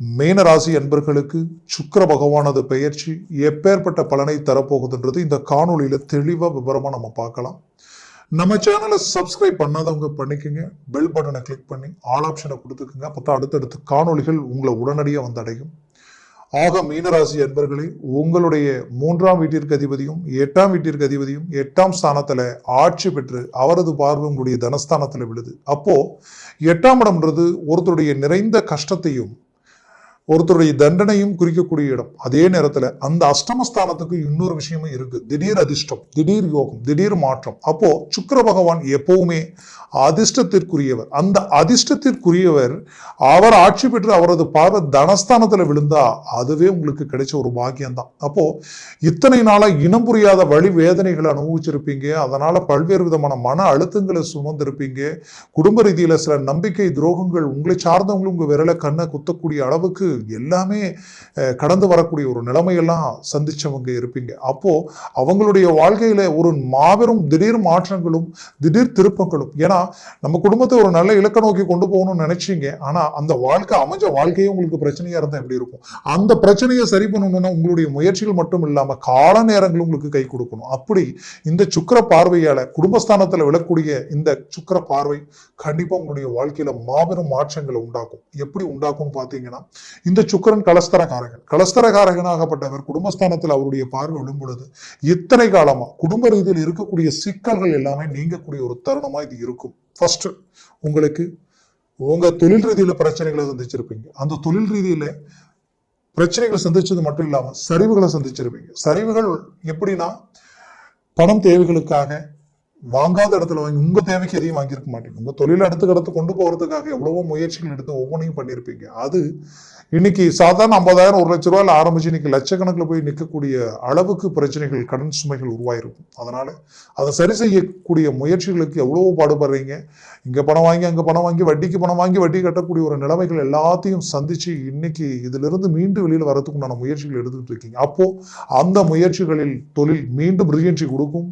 மீன ராசி அன்பர்களுக்கு சுக்கர பகவானது பெயர்ச்சி எப்பேற்பட்ட பலனை தரப்போகுதுன்றது இந்த காணொலியில் தெளிவாக விவரமாக நம்ம பார்க்கலாம். நம்ம சேனலை சப்ஸ்கிரைப் பண்ணாதவங்க பண்ணிக்கோங்க. பெல் பட்டனை கிளிக் பண்ணி ஆல் ஆப்ஷனை கொடுத்துக்குங்க. அப்போ அடுத்தடுத்து காணொளிகள் உங்களை உடனடியாக வந்தடையும். ஆக மீனராசி அன்பர்களே உங்களுடைய மூன்றாம் வீட்டிற்கு அதிபதியும் எட்டாம் வீட்டிற்கு அதிபதியும் எட்டாம் ஸ்தானத்தில் ஆட்சி பெற்று அவரது பார்வை உங்களுடைய தனஸ்தானத்தில் விழுது. அப்போ எட்டாம் இடம்ன்றது ஒருத்தருடைய நிறைந்த கஷ்டத்தையும் ஒருத்தருடைய தண்டனையும் குறிக்கக்கூடிய இடம். அதே நேரத்துல அந்த அஷ்டமஸ்தானத்துக்கு இன்னொரு விஷயமும் இருக்கு. திடீர் அதிர்ஷ்டம் திடீர் யோகம் திடீர் மாற்றம். அப்போ சுக்கர பகவான் எப்பவுமே அதிர்ஷ்டத்திற்குரியவர். அந்த அதிர்ஷ்டத்திற்குரியவர் அவர் ஆட்சி பெற்று அவரது பார்வை தனஸ்தானத்துல விழுந்தா அதுவே உங்களுக்கு கிடைச்ச ஒரு பாக்கியம்தான். அப்போ இத்தனை நாளா இனம் புரியாத வழி வேதனைகளை அனுபவிச்சிருப்பீங்க. அதனால பல்வேறு விதமான மன அழுத்தங்களை சுமந்திருப்பீங்க. குடும்ப ரீதியில சில நம்பிக்கை துரோகங்கள் உங்களை சார்ந்தவங்களும் உங்க விரல கண்ணை குத்தக்கூடிய அளவுக்கு எல்லாமே கடந்து வரக்கூடிய ஒரு நிலைமையெல்லாம் சந்திச்சவங்க இருப்பீங்க. அப்போ அவங்களுடைய வாழ்க்கையில ஒரு மாபெரும் திடீர் மாற்றங்களும் திடீர் திருப்பங்களும். ஏன்னா நம்ம குடும்பத்தை ஒரு நல்ல இலக்க நோக்கி கொண்டு போகணும்னு நினைச்சீங்க. ஆனா அந்த வாழ்க்கை அமைஞ்ச வாழ்க்கையே உங்களுக்கு பிரச்சனையா இருந்தால் எப்படி இருக்கும்? அந்த பிரச்சனையை சரி பண்ணணும்னா உங்களுடைய முயற்சிகள் மட்டும் இல்லாம கால நேரங்களும் உங்களுக்கு கை கொடுக்கணும். அப்படி இந்த சுக்கிர பார்வையால குடும்பஸ்தானத்தில் விழக்கூடிய இந்த சுக்கிர பார்வை கண்டிப்பா உங்களுடைய வாழ்க்கையில மாபெரும் மாற்றங்களை உண்டாக்கும். எப்படி உண்டாக்கும் பார்த்தீங்கன்னா இந்த சுக்கிரன் கலஸ்தரகாரகன் கலஸ்தரகாரகனாகப்பட்டவர் குடும்பஸ்தானத்தில் அவருடைய பார்வை விழும் பொழுது இத்தனை காலமா குடும்ப ரீதியில் இருக்கக்கூடிய சிக்கல்கள் எல்லாமே நீங்கக்கூடிய ஒரு தருணமா இது இருக்கும். ஃபர்ஸ்ட் உங்களுக்கு உங்க தொழில் ரீதியில பிரச்சனைகளை சந்திச்சிருப்பீங்க. அந்த தொழில் ரீதியில பிரச்சனைகளை சந்திச்சது மட்டும் இல்லாம சரிவுகளை சந்திச்சிருப்பீங்க. சரிவுகள் எப்படின்னா பணம் தேவைகளுக்காக வாங்காத இடத்துல வாங்கி உங்க தேவைக்கு எதையும் வாங்கியிருக்க மாட்டீங்க. உங்க தொழில் அடுத்த கடத்து கொண்டு போகிறதுக்காக எவ்வளவோ முயற்சிகள் எடுத்து ஒவ்வொன்றையும் பண்ணியிருப்பீங்க. அது இன்னைக்கு சாதாரண ஐம்பதாயிரம் ஒரு லட்ச ரூபாயில் ஆரம்பிச்சு இன்னைக்கு லட்சக்கணக்கில் போய் நிற்கக்கூடிய அளவுக்கு பிரச்சனைகள் கடன் சுமைகள் உருவாயிருக்கும். அதனால அதை சரி செய்யக்கூடிய முயற்சிகளுக்கு எவ்வளவோ பாடுபடுறீங்க. இங்க பணம் வாங்கி அங்க பணம் வாங்கி வட்டிக்கு பணம் வாங்கி வட்டி கட்டக்கூடிய ஒரு நிலைமைகள் எல்லாத்தையும் சந்திச்சு இன்னைக்கு இதுல இருந்து மீண்டும் வெளியில் வரதுக்குண்டான முயற்சிகள் எடுத்துட்டு இருக்கீங்க. அப்போ அந்த முயற்சிகளில் தொழில் மீண்டும் ரீஎன்ட்ரி கொடுக்கும்.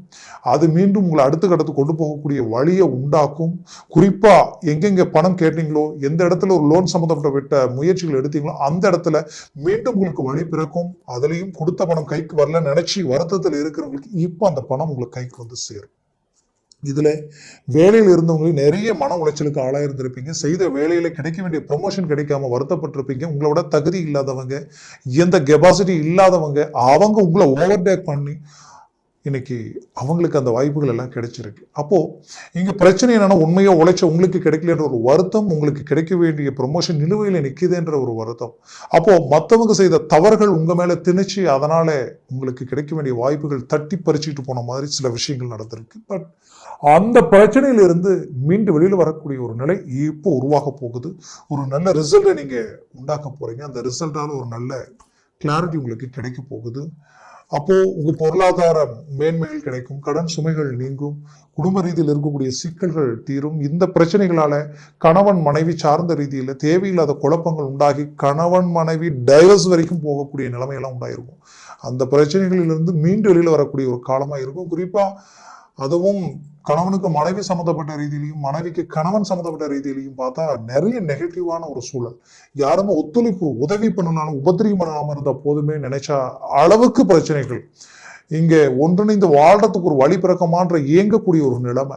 அது மீண்டும் உங்களை அடுத்த கட்டத்துக்கு கொண்டு போகக்கூடிய வழியை உண்டாக்கும். குறிப்பாக எங்கெங்கே பணம் கேட்டீங்களோ எந்த இடத்துல ஒரு லோன் சம்மந்தப்பட்ட முயற்சிகள் எடுத்தீங்களோ அந்த இடத்துல மீண்டும் உங்களுக்கு வழி பிறக்கும். அதுலேயும் கொடுத்த பணம் கைக்கு வரல நினச்சி வருத்தத்தில் இருக்கிறவங்களுக்கு இப்போ அந்த பணம் உங்களுக்கு கைக்கு வந்து சேரும். இதில் வேலையில் இருந்தவங்களுக்கு நிறைய மன உளைச்சலுக்கு ஆளாயிருந்திருப்பீங்க. செய்த வேலையில் கிடைக்க வேண்டிய ப்ரொமோஷன் கிடைக்காம வருத்தப்பட்டிருப்பீங்க. உங்களோட தகுதி இல்லாதவங்க எந்த கெபாசிட்டி இல்லாதவங்க அவங்க உங்களை ஓவர்டேக் பண்ணி இன்னைக்கு அவங்களுக்கு அந்த வாய்ப்புகள் எல்லாம் கிடைச்சிருக்கு. அப்போது இங்கே பிரச்சனை என்னென்னா உண்மையாக உழைச்ச உங்களுக்கு கிடைக்கலன்ற ஒரு வருத்தம் உங்களுக்கு கிடைக்க வேண்டிய ப்ரொமோஷன் நிலுவையில் நிற்கிதுன்ற ஒரு வருத்தம். அப்போது மற்றவங்க செய்த தவறுகள் உங்கள் மேலே திணிச்சு அதனால் உங்களுக்கு கிடைக்க வேண்டிய வாய்ப்புகள் தட்டி பறிச்சுட்டு போன மாதிரி சில விஷயங்கள் நடந்திருக்கு. பட் அந்த பிரச்சனையிலிருந்து மீண்டு வெளியில் வரக்கூடிய ஒரு நிலை இப்போ உருவாக போகுது. ஒரு நல்ல ரிசல்ட்டை நீங்கள் உண்டாக்க போகிறீங்க அந்த ரிசல்ட்டால் ஒரு நல்ல கிளாரிட்டி உங்களுக்கு கிடைக்க போகுது. அப்போ உங்க பொருளாதார மேன்மைகள் கிடைக்கும் கடன் சுமைகள் நீங்கும் குடும்ப ரீதியில் இருக்கக்கூடிய சிக்கல்கள் தீரும். இந்த பிரச்சனைகளால கணவன் மனைவி சார்ந்த ரீதியில் தேவையில்லாத குழப்பங்கள் உண்டாகி கணவன் மனைவி டைவர்ஸ் வரைக்கும் போகக்கூடிய நிலைமையெல்லாம் உண்டாயிருக்கும். அந்த பிரச்சனைகளிலிருந்து மீண்டு வெளியில் வரக்கூடிய ஒரு காலமாக இருக்கும். குறிப்பாக அதுவும் கணவனுக்கு மனைவி சம்மந்தப்பட்ட ரீதியிலையும் மனைவிக்கு கணவன் சம்மந்தப்பட்ட ரீதியிலையும் பார்த்தா நிறைய நெகட்டிவான ஒரு சூழல். யாருமே ஒத்துழைப்பு உதவி பண்ணனாலும் உபத்திரியம் பண்ணாமல் இருந்த போதுமே நினைச்ச அளவுக்கு பிரச்சனைகள். இங்கே ஒன்றிணைந்து வாழ்றதுக்கு ஒரு வழி பிறக்கமான்ற இயங்கக்கூடிய ஒரு நிலைமை.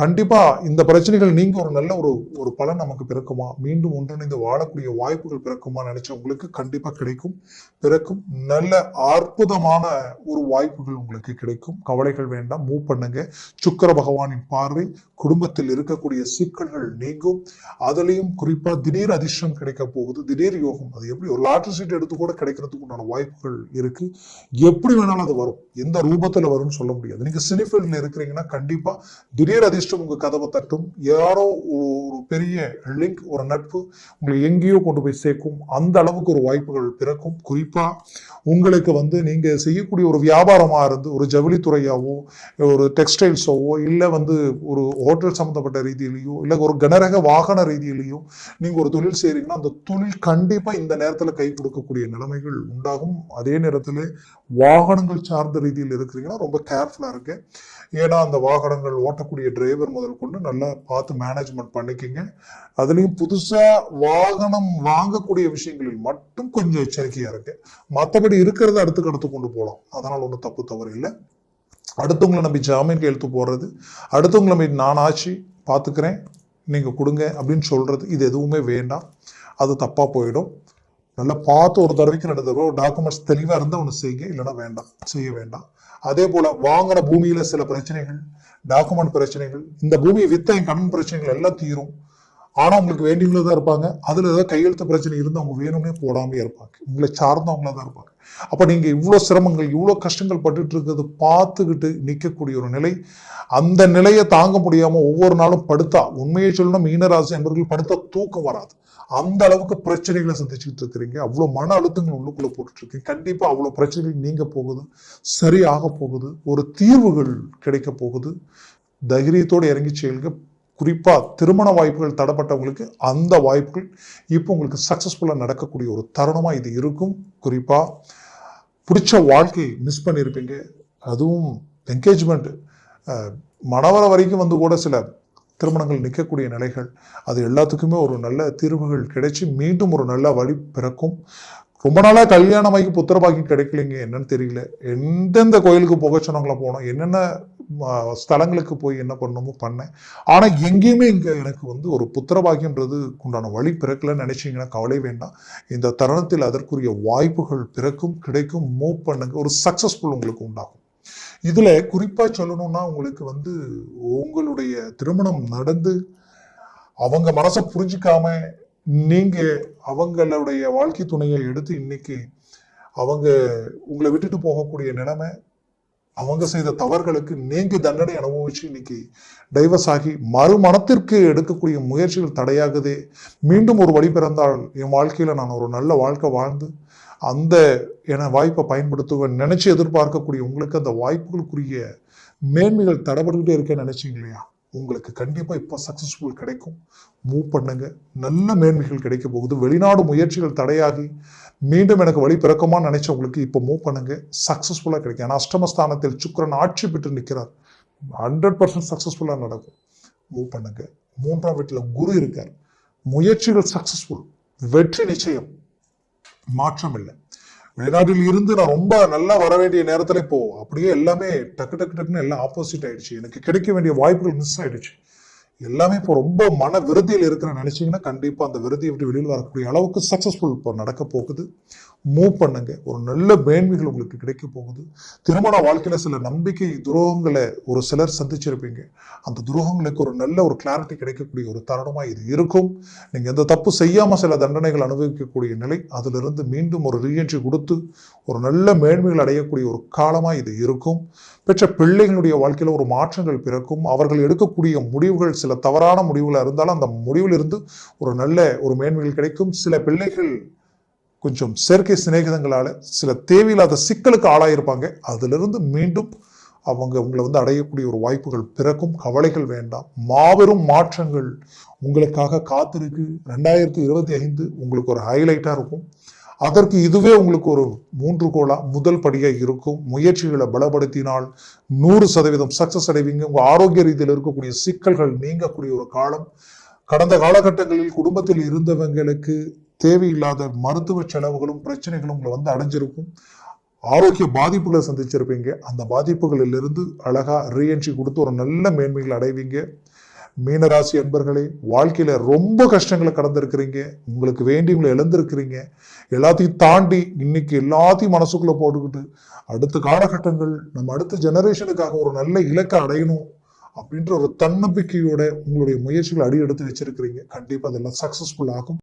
கண்டிப்பாக இந்த பிரச்சனைகள் நீங்கள் ஒரு நல்ல ஒரு ஒரு பலன் நமக்கு பிறக்குமா? மீண்டும் ஒன்றிணைந்து வாழக்கூடிய வாய்ப்புகள் பிறக்குமா? நினைச்சவங்களுக்கு கண்டிப்பாக கிடைக்கும். பிறக்கும் நல்ல அற்புதமான ஒரு வாய்ப்புகள் உங்களுக்கு கிடைக்கும். கவலைகள் வேண்டாம் மூவ் பண்ணுங்க. சுக்கர பகவானின் பார்வை குடும்பத்தில் இருக்கக்கூடிய சிக்கல்கள் நீங்கும். அதுலேயும் குறிப்பாக திடீர் அதிர்ஷ்டம் கிடைக்க போகுது. திடீர் யோகம். அது எப்படி? ஒரு லாட்டரி சீட் எடுத்து கூட கிடைக்கிறதுக்கு உண்டான வாய்ப்புகள் இருக்கு. எப்படி வேணாலும் அது வரும். எந்த ரூபத்துல வரும்னு சொல்ல முடியாது. நீங்க சினிஃபீல்ட்ல இருக்கிறீங்கன்னா கண்டிப்பா திடீர் அதிர்ஷ்டம் உங்க கதவை தட்டும். யாரோ ஒரு பெரிய லிங்க் ஒரு நட்பு உங்களை எங்கேயோ கொண்டு போய் சேர்க்கும். அந்த அளவுக்கு ஒரு வாய்ப்புகள் பிறக்கும். குறிப்பா உங்களுக்கு வந்து நீங்க செய்யக்கூடிய ஒரு வியாபாரமா இருந்து ஒரு ஜவுளித்துறையாவோ ஒரு டெக்ஸ்டைல்ஸோவோ இல்லை வந்து ஒரு ஹோட்டல் சம்மந்தப்பட்ட ரீதியிலையோ இல்லை ஒரு கனரக வாகன ரீதியிலையோ நீங்க ஒரு தொழில் செய்கிறீங்கன்னா அந்த தொழில் கண்டிப்பா இந்த நேரத்தில் கை கொடுக்கக்கூடிய நிலைமைகள் உண்டாகும். அதே நேரத்தில் வாகனங்கள் சார்ந்த ரீதியில் இருக்கிறீங்கன்னா ரொம்ப கேர்ஃபுல்லாக இருக்கு ஏன்னா அந்த வாகனங்கள் ஓட்டக்கூடிய டிரைவர் முதல் கொண்டு நல்லா பார்த்து மேனேஜ்மெண்ட் பண்ணிக்கிங்க. அதுலேயும் புதுசாக வாகனம் வாங்கக்கூடிய விஷயங்களில் மட்டும் கொஞ்சம் எச்சரிக்கையாக இருக்கு மற்றபடி இருக்கிறத அடுத்துக்கு அடுத்து கொண்டு போகலாம். அதனால் ஒன்றும் தப்பு தவறு இல்லை. அடுத்தவங்களை நம்பி ஜாமீன் கையெழுத்து போடுறது அடுத்தவங்களை நம்பி நான் ஆச்சு பார்த்துக்கிறேன் நீங்கள் கொடுங்க அப்படின்னு சொல்கிறது இது எதுவுமே வேண்டாம். அது தப்பாக போயிடும். நல்லா பார்த்து ஒரு தடவைக்கு ரெண்டு தடவை டாக்குமெண்ட்ஸ் தெளிவாக இருந்தால் ஒன்று செய்யுங்க இல்லைன்னா வேண்டாம். செய்ய வேண்டாம். அதே போல் வாங்கின பூமியில் சில பிரச்சனைகள் டாக்குமெண்ட் பிரச்சனைகள் இந்த பூமியை வித்த என் கடன் பிரச்சனைகள் எல்லாம் தீரும். ஆனால் உங்களுக்கு வேண்டியவங்கள தான் இருப்பாங்க. அதில் ஏதாவது கையெழுத்து பிரச்சனை இருந்து அவங்க வேணும்னே போடாமே இருப்பாங்க. உங்களை சார்ந்தவங்கள தான் இருப்பாங்க. அப்போ நீங்கள் இவ்வளோ சிரமங்கள் இவ்வளோ கஷ்டங்கள் பட்டுட்டு இருக்கிறது பார்த்துக்கிட்டு நிற்கக்கூடிய ஒரு நிலை. அந்த நிலையை தாங்க முடியாமல் ஒவ்வொரு நாளும் படுத்தா உண்மையை சொல்லணும் மீனராசி என்பவர்கள் படுத்தா தூக்கம் வராது. அந்த அளவுக்கு பிரச்சனைகளை சந்திச்சுக்கிட்டு இருக்கிறீங்க. அவ்வளோ மன அழுத்தங்கள் உள்ளுக்குள்ளே போட்டுட்டு இருக்கீங்க. அவ்வளோ பிரச்சனைகள் நீங்க போகுது. சரியாக போகுது. ஒரு தீர்வுகள் கிடைக்க போகுது. தைரியத்தோடு இறங்கி செயல்கள் குறிப்பாக திருமண வாய்ப்புகள் தடப்பட்டவங்களுக்கு அந்த வாய்ப்புகள் இப்போ உங்களுக்கு சக்ஸஸ்ஃபுல்லாக நடக்கக்கூடிய ஒரு தருணமாக இது இருக்கும். குறிப்பாக பிடிச்ச வாழ்க்கை மிஸ் பண்ணியிருப்பீங்க அதுவும் என்கேஜ்மெண்ட் மணவர வரைக்கும் வந்து கூட சில திருமணங்கள் நிற்கக்கூடிய நிலைகள் அது எல்லாத்துக்குமே ஒரு நல்ல தீர்வுகள் கிடைச்சி மீண்டும் ஒரு நல்ல வழி பிறக்கும். ரொம்ப நாளாக கல்யாணமாகி புத்திரபாக்கி கிடைக்கலைங்க என்னன்னு தெரியல. எந்தெந்த கோயிலுக்கு புகச்சனங்களை போனோம் என்னென்ன ஸ்தலங்களுக்கு போய் என்ன பண்ணணுமோ பண்ணேன். ஆனால் எங்கேயுமே இங்கே எனக்கு வந்து ஒரு புத்திரபாக்கியன்றது உண்டான வழி பிறக்கலன்னு நினைச்சீங்கன்னா கவலை வேண்டாம். இந்த தருணத்தில் அதற்குரிய வாய்ப்புகள் பிறக்கும் கிடைக்கும் மூவ் பண்ணுங்க. ஒரு சக்ஸஸ்ஃபுல் உங்களுக்கு உண்டாகும். இதில் குறிப்பாக சொல்லணும்னா உங்களுக்கு வந்து உங்களுடைய திருமணம் நடந்து அவங்க மனசை புரிஞ்சுக்காம நீங்கள் அவங்களுடைய வாழ்க்கை துணையை எடுத்து இன்னைக்கு அவங்க உங்களை விட்டுட்டு போகக்கூடிய நிலைமை அவங்க செய்த தவறுகளுக்கு நீங்கி தண்டனை அனுபவிச்சு இன்னைக்கு டைவர்ஸ் ஆகி மறுமணத்திற்கு எடுக்கக்கூடிய முயற்சிகள் தடையாகுதே. மீண்டும் ஒரு வழி பிறந்தால் என் வாழ்க்கையில் நான் ஒரு நல்ல வாழ்க்கை வாழ்ந்து அந்த என வாய்ப்பை பயன்படுத்துவேன் நினைச்சு எதிர்பார்க்கக்கூடிய உங்களுக்கு அந்த வாய்ப்புகளுக்குரிய மேன்மைகள் தடைபட்டுக்கிட்டே இருக்கேன்னு நினைச்சீங்க இல்லையா? உங்களுக்கு கண்டிப்பாக இப்போ சக்ஸஸ்ஃபுல் கிடைக்கும். மூவ் பண்ணுங்க. நல்ல மேன்மைகள் கிடைக்க போகுது. வெளிநாடு முயற்சிகள் தடையாகி மீண்டும் எனக்கு வழி பிறக்குமா நினைச்சவங்களுக்கு இப்போ மூவ் பண்ணுங்க. சக்ஸஸ்ஃபுல்லாக கிடைக்கும். ஏன்னா அஷ்டமஸ்தானத்தில் சுக்கரன் ஆட்சி பெற்று நிற்கிறார். ஹண்ட்ரட் பர்சன்ட் சக்ஸஸ்ஃபுல்லாக நடக்கும். மூவ் பண்ணுங்க. மூன்றாம் வீட்டில் குரு இருக்கார். முயற்சிகள் சக்ஸஸ்ஃபுல் வெற்றி நிச்சயம். மாற்றம் இல்லை. வெளிநாட்டில் இருந்து நான் ரொம்ப நல்லா வர வேண்டிய நேரத்துல இப்போ அப்படியே எல்லாமே டக்கு டக்கு டக்குன்னு எல்லாம் ஆப்போசிட் ஆயிடுச்சு. எனக்கு கிடைக்க வேண்டிய வாய்ப்புகள் மிஸ் ஆயிடுச்சு. எல்லாமே இப்போ ரொம்ப மன விருதியில் இருக்கிற நினைச்சிங்கன்னா கண்டிப்பாக அந்த விருதியை விட்டு வெளியில் வரக்கூடிய அளவுக்கு சக்ஸஸ்ஃபுல் இப்போ நடக்க போகுது. மூவ் பண்ணுங்க. ஒரு நல்ல மேன்மைகள் உங்களுக்கு கிடைக்க போகுது. திருமண வாழ்க்கையில் சில நம்பிக்கை துரோகங்களை ஒரு சிலர் சந்திச்சிருப்பீங்க. அந்த துரோகங்களுக்கு ஒரு நல்ல ஒரு கிளாரிட்டி கிடைக்கக்கூடிய ஒரு தருணமாக இது இருக்கும். நீங்கள் எந்த தப்பு செய்யாமல் சில தண்டனைகள் அனுபவிக்கக்கூடிய நிலை அதிலிருந்து மீண்டும் ஒரு ரீஎன்ட்ரி கொடுத்து ஒரு நல்ல மேன்மைகள் அடையக்கூடிய ஒரு காலமாக இது இருக்கும். பெற்ற பிள்ளைகளுடைய வாழ்க்கையில் ஒரு மாற்றங்கள் பிறக்கும். அவர்கள் எடுக்கக்கூடிய முடிவுகள் சில தவறான முடிவுகள் இருந்தாலும் அந்த முடிவிலிருந்து ஒரு நல்ல ஒரு மேன்மைகள் கிடைக்கும். சில பிள்ளைகள் கொஞ்சம் செயற்கை சிநேகிதங்களால் சில தேவையில்லாத சிக்கலுக்கு ஆளாயிருப்பாங்க. அதிலிருந்து மீண்டும் அவங்க உங்களை வந்து அடையக்கூடிய ஒரு வாய்ப்புகள் பிறக்கும். கவலைகள் வேண்டாம். மாபெரும் மாற்றங்கள் உங்களுக்காக காத்திருக்கு. ரெண்டாயிரத்தி இருபத்தி ஐந்து உங்களுக்கு ஒரு ஹைலைட்டாக இருக்கும். அதற்கு இதுவே உங்களுக்கு ஒரு மூன்று கோளாக முதல் படியாக இருக்கும். முயற்சிகளை பலப்படுத்தினால் நூறு சதவீதம் சக்ஸஸ் அடைவீங்க. உங்கள் ஆரோக்கிய ரீதியில் இருக்கக்கூடிய சிக்கல்கள் நீங்கக்கூடிய ஒரு காலம். கடந்த காலகட்டங்களில் குடும்பத்தில் இருந்தவங்களுக்கு தேவையில்லாத மருத்துவ செலவுகளும் பிரச்சனைகளும் உங்களை வந்து அடைஞ்சிருக்கும். ஆரோக்கிய பாதிப்புகளை சந்திச்சிருப்பீங்க. அந்த பாதிப்புகளிலிருந்து அழகாக ரீஎன்ட்ரி கொடுத்து ஒரு நல்ல மேன்மைகள் அடைவீங்க. மீனராசி அன்பர்களே வாழ்க்கையில் ரொம்ப கஷ்டங்களை கடந்திருக்கிறீங்க. உங்களுக்கு வேண்டியவங்களை இழந்திருக்கிறீங்க. எல்லாத்தையும் தாண்டி இன்னைக்கு எல்லாத்தையும் மனசுக்குள்ளே போட்டுக்கிட்டு அடுத்த காலகட்டங்கள் நம்ம அடுத்த ஜெனரேஷனுக்காக ஒரு நல்ல இலக்கை அடையணும் அப்படின்ற ஒரு தன்னம்பிக்கையோட உங்களுடைய முயற்சிகளை அடி எடுத்து வச்சிருக்கிறீங்க. கண்டிப்பாக அதெல்லாம் சக்ஸஸ்ஃபுல் ஆகும்.